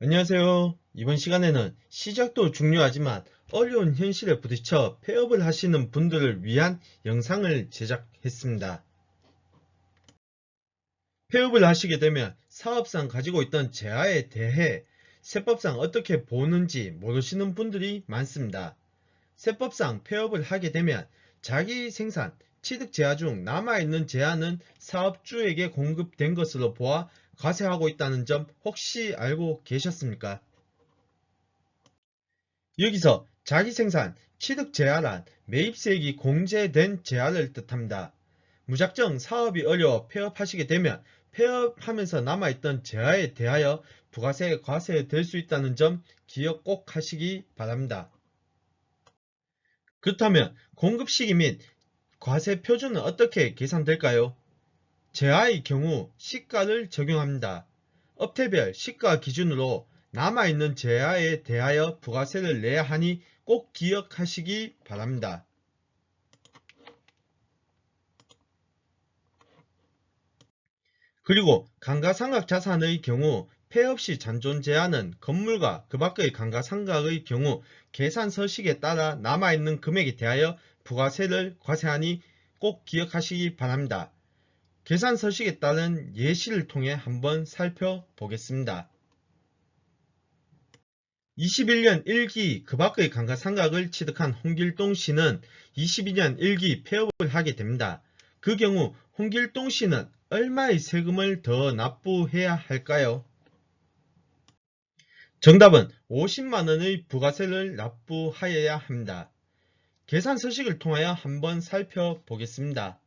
안녕하세요. 이번 시간에는 시작도 중요하지만 어려운 현실에 부딪혀 폐업을 하시는 분들을 위한 영상을 제작했습니다. 폐업을 하시게 되면 사업상 가지고 있던 재화에 대해 세법상 어떻게 보는지 모르시는 분들이 많습니다. 세법상 폐업을 하게 되면 자기 생산, 취득 재화 중 남아있는 재화는 사업주에게 공급된 것으로 보아 과세하고 있다는 점 혹시 알고 계셨습니까? 여기서 자기 생산, 취득 재화란 매입세액이 공제된 재화를 뜻합니다. 무작정 사업이 어려워 폐업하시게 되면 폐업하면서 남아있던 재화에 대하여 부가세 과세 될 수 있다는 점 기억 꼭 하시기 바랍니다. 그렇다면 공급 시기 및 과세 표준은 어떻게 계산될까요? 재화의 경우 시가를 적용합니다. 업태별 시가 기준으로 남아있는 재화에 대하여 부가세를 내야 하니 꼭 기억하시기 바랍니다. 그리고 감가상각 자산의 경우 폐업 시 잔존 제한은 건물과 그 밖의 감가상각의 경우 계산 서식에 따라 남아있는 금액에 대하여 부가세를 과세하니 꼭 기억하시기 바랍니다. 계산 서식에 따른 예시를 통해 한번 살펴보겠습니다. 21년 1기 그 밖의 감가상각을 취득한 홍길동 씨는 22년 1기 폐업을 하게 됩니다. 그 경우 홍길동 씨는 얼마의 세금을 더 납부해야 할까요? 정답은 50만원의 부가세를 납부하여야 합니다. 계산 서식을 통하여 한번 살펴보겠습니다.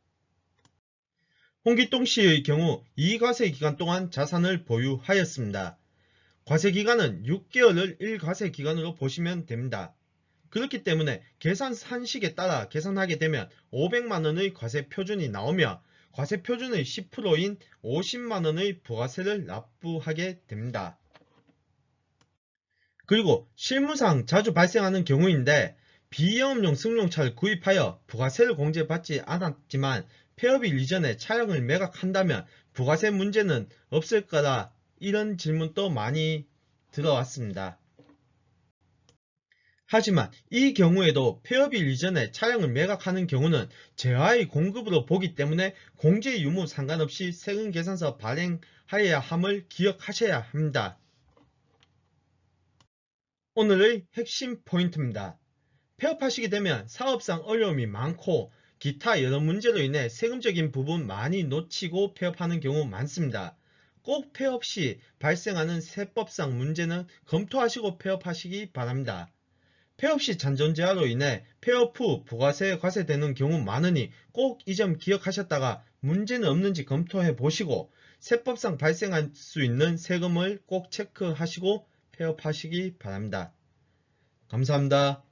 홍길동 씨의 경우 이과세 기간 동안 자산을 보유하였습니다. 과세 기간은 6개월을 1과세 기간으로 보시면 됩니다. 그렇기 때문에 계산 산식에 따라 계산하게 되면 500만원의 과세 표준이 나오며 과세 표준의 10%인 50만원의 부가세를 납부하게 됩니다. 그리고 실무상 자주 발생하는 경우인데 비영업용 승용차를 구입하여 부가세를 공제받지 않았지만 폐업일 이전에 차량을 매각한다면 부가세 문제는 없을 거라 이런 질문도 많이 들어왔습니다. 하지만 이 경우에도 폐업일 이전에 차량을 매각하는 경우는 재화의 공급으로 보기 때문에 공제 유무 상관없이 세금 계산서 발행하여야 함을 기억하셔야 합니다. 오늘의 핵심 포인트입니다. 폐업하시게 되면 사업상 어려움이 많고 기타 여러 문제로 인해 세금적인 부분 많이 놓치고 폐업하는 경우 많습니다. 꼭 폐업 시 발생하는 세법상 문제는 검토하시고 폐업하시기 바랍니다. 폐업 시 잔존재화로 인해 폐업 후 부가세 과세되는 경우 많으니 꼭 이 점 기억하셨다가 문제는 없는지 검토해 보시고 세법상 발생할 수 있는 세금을 꼭 체크하시고 폐업하시기 바랍니다. 감사합니다.